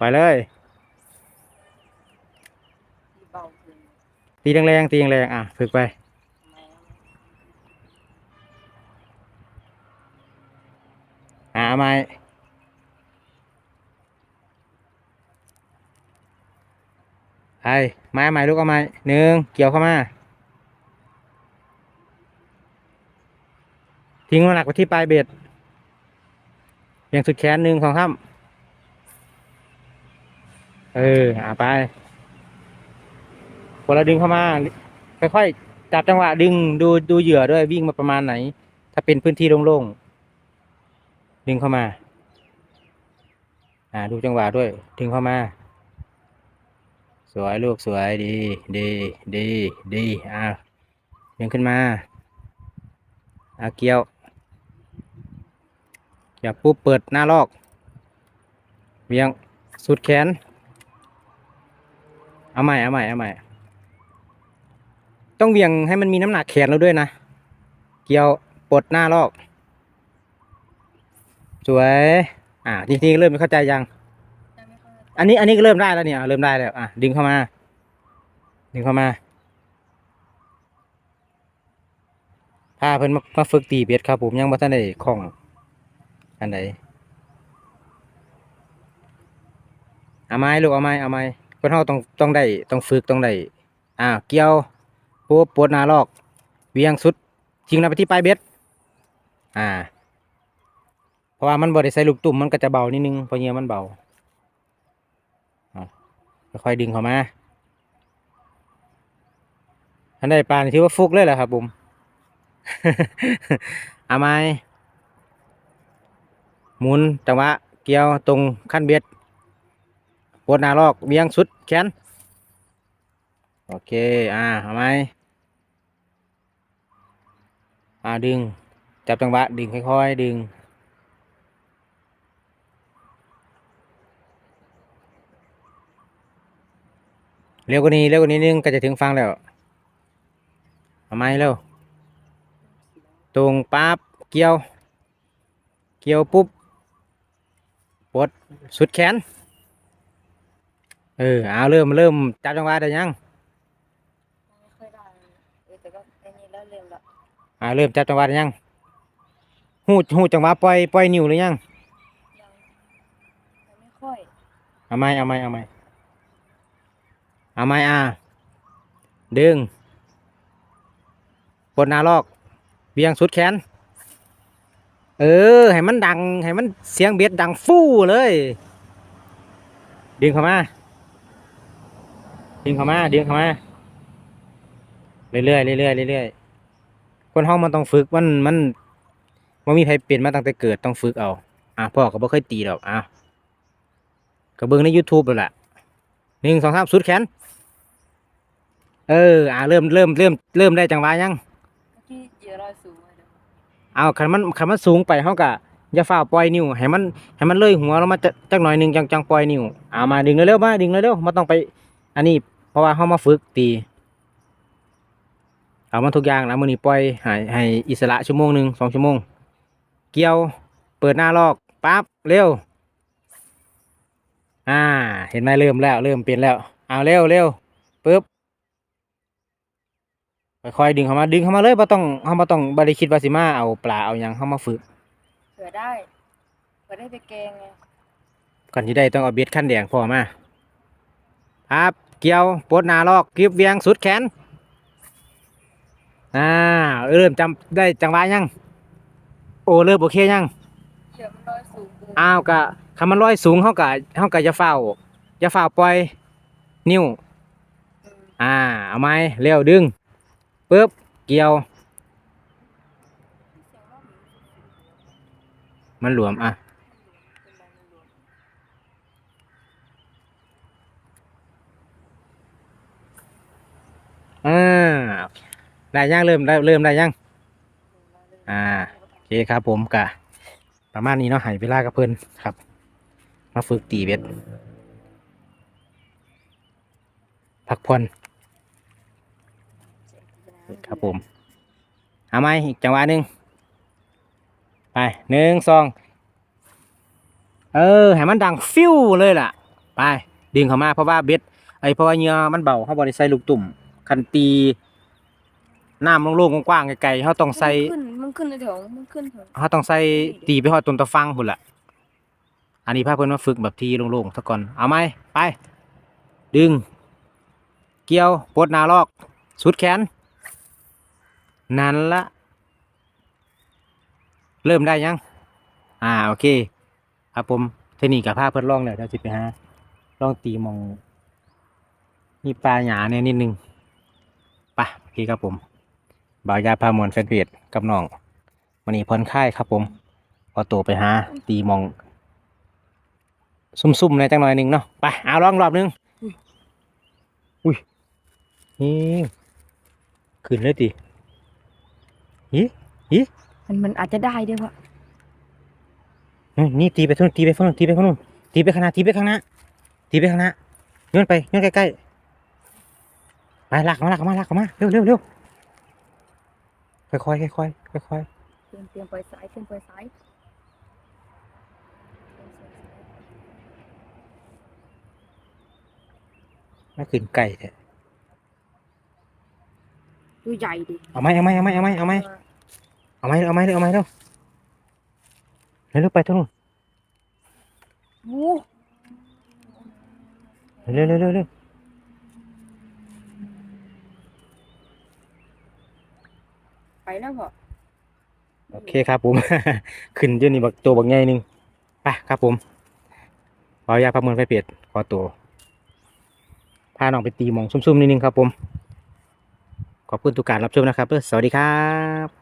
ไปเลยที่เบาขึ้นตีแรงๆตีแรงๆอะ ฝึกไปแม่อ่าเอาไม้ไปไม้ไม้ลูกเอาไม้หนึ่งเกี่ยวเข้ามา ทิ้งน้ำหนักไปที่ปลายเบ็ดเบี่ยงสุดแขนหนึ่งสองข้าม เอออ่าไปพอเราดึงเข้ามาค่อยๆจับจังหวะดึงดูดูเหยื่อด้วยวิ่งมาประมาณไหน ถ้าเป็นพื้นที่โล่งๆดึงเข้ามา อ่าดูจังหวะด้วย ดึงเข้ามา สวยลูกสวยดี ดีดีดีอ่าดึงขึ้นมาอ่าเกี่ยวเกี่ยวปุ๊บเปิดหน้าลอก เวียงสุดแขน เอาใหม่เอาใหม่เอาใหม่ ต้องเวียงให้มันมีน้ำหนักแขนเราด้วยนะ เกี่ยวปลดหน้าลอก สวย อ่าทีนี้เริ่มเข้าใจยัง อันนี้อันนี้ก็เริ่มได้แล้วเนี่ย เริ่มได้แล้วอะดึงเข้ามา ดึงเข้ามาพาเพิ่นมามาฝึกตีเบ็ดครับผมยังบ่ทันได้คล่อง อันไหนเอาไม้ลูกเอาไม้เอาไม้ คนเฮาต้องต้องได้ต้องฝึกต้องได้อ่าเกี่ยวปุ๊บปวดนาลอก เวียงสุดทิ้งน้าไปที่ปลายเบ็ดอ่า เพราะว่ามันบ่ได้ใส่ลูกตุ่มมันก็จะเบานิดนึงเพราะเหยื่อมันเบาค่อยๆดึงเข้ามาอันใดปลานี่ว่าฟุกเลยแหละครับผมเอาไม้หมุนจังหวะเกี่ยวตรงขั้นเบ็ด ดหน้าลอกเบี่ยงสุดแขนโอเค อ่าเอาไมอ่าดึง จับจังหวะดึงค่อยๆ ดึง เร็วกว่านี้เร็วกว่านี้นึงก็จะถึงฟังแล้วเอาไมเร็วตรงปั๊บเกี่ยว เกี่ยวปุ๊บปลดสุดแขน เออเอาเริ่มเริ่มจับจังหวะได้ยังไม่ค่อยได้เออแต่ก็ไอ้นี่แล้วเร็วละอ่าเริ่มจับจังหวะได้ยังหูหูจังหวะปล่อยปล่อยนิ้วหรือยังยังยังไม่ค่อยเอาไม้เอาไม้เอาไม้เอาไม้อ่าดึงปลดหน้าลอกเบี่ยงสุดแขน เออ ให้มันดัง ให้มันเสียงเบ็ดดังฟู่เลย ดึงเข้ามา ดึงเข้ามาดึงเข้ามาเรื่อยๆเรื่อยๆเรื่อยๆคนห้องมันต้องฝึกมันมันมันมีใครเป็นมาตั้งแต่เกิดต้องฝึกเอา อะพ่อก็บ่เคยตีดอกอะก็เบิ่งใน YouTube แล้วล่ะหนึ่งสองสามสุดแขน เออ อะเริ่มเริ่มเริ่มเริ่มได้จังหวะยังเมื่อกี้เหยื่อลอยสูงเลยเดี๋ยวเอาคันมันคันมันสูงไปเฮาก็อย่าฝ่าปล่อยนิ้วให้มันให้มันเลยหัวแลงมาจักจักหน่อยหนึ่งจังจังปล่อยนิ้วเอามาดึงเร็วๆมาดึงเร็วๆบ่ต้องไป อันนี้เพราะว่าเฮามาฝึกตี เอามันทุกอย่างนะมื้อนี้ปล่อยให้ให้อิสระชั่วโมงหนึงสองชั่วโมง เกี่ยวเปิดหน้าลอกปั๊บเร็ว อ่า เห็นไหมเริ่มแล้ว เริ่มเป็นแล้ว เอาเร็วเร็วปึ๊บค่อยๆดึงเข้ามาดึงเข้ามาเลยบ่ต้องเฮาบ่ต้องบ่ได้คิดว่าสิมาเอาปลาเอาหยังเฮามาฝึกเผื่อได้เผื่อได้ไปแกงไงก่อนที่ได้ต้องเอาเบ็ดขั้นแดงพอมา ครับเกี่ยวปลดหนาลอกกรีบเวียงสุดแขนอ่าเริ่มจำได้จังหวะยังโอเริ่มโอเคยังเหยื่อมันลอยสูงเกินอ้าวกะคำมันลอยสูงเขากะเขากะจะเฝ้าจะเฝ้าปล่อยนิ้วอ่าเอาไม้เร็วดึงปึ๊บเกี่ยว มันหลวมอะ เป็นไรไม่รู้ อ่าได้ยังเริ่มได้เริ่มได้ยังอ่าโอเคครับผมกะประมาณนี้เนาะให้เวลากับเพิ่นครับ มาฝึกตีเบ็ดพักผ่อนครับผมเอาไหมอีกจังหวะหนึ่งไปหนึ่งสองเออให้มันดังฟิวเลยล่ะ ไป ดึงเข้ามาเพราะว่าเบ็ดไอ้เพราะว่าเหยื่อมันเบาเขาบริใส่ลูกตุ่ม คันตีน้ำโล่งๆกว้างๆไกลๆเขาต้องใส่มันขึ้นมันขึ้นในแถวมันขึ้นแถวเขาต้องใส่ตีไปหอดต้นตะฟังพุ่นละอันนี้พาเพิ่นมาฝึกแบบที่โล่งๆซะก่อนเอาไหมไป ดึง เกี่ยวปลดหนาลอก สุดแขน นั่นละเริ่มได้ยัง อ่าโอเค ครับผมเทคนิคกับผ้าเพิ่นลองแล้วเดี๋ยวสิไปหาลองตีหมอง มีปลาหยาเนี่ยนิดนึงไปโอเคครับผมบ่าวยาพามวนแฟนเพจกับน้องวันนี้ผ่อนคลายครับผมพอตัวไปหาตีหมอง ซุ่มๆในอยจังหน่อยหนึ่งเนาะไปเอาลองรอบหนึงอุ้ยนี่ขึ้นเลยดิฮิฮิมันมันอาจจะได้ด้วยวะนี่นี่ตีไปทางนู้นตีไปฝั่งนู้นตีไปฝั่งนู้นตีไปข้างหน้าตีไปข้างหน้าตีไปข้างหน้าโยนไปโยนใกล้ๆ ไปลากมาลากมาลากมาเร็วเร็วเร็วค่อยๆค่อยๆค่อยเตรียมเตรียมปล่อยสายเตรียมปล่อยสายๆไม่ขึ้นไก่แท้ดูใหญ่ดิเอาไหมเอาไหมเอาไหมเอาไหมเอาไหมเอาไหมเอาไหมเอาไหมเร็วเร็วเร็วไปทางนู้นโอ้เร็วเร็วเร็วเร็ว ไป แล้วพอโอเคครับผม ขึ้นเดี๋ยวนี้บักตัวบักใหญ่นึงไปครับผมขออนุญาตประเมินไฟเปียดขอตัวพาน้องไปตีมองซุ่มๆนิดนึงครับผม ขอบคุณทุกการรับชมนะครับ สวัสดีครับ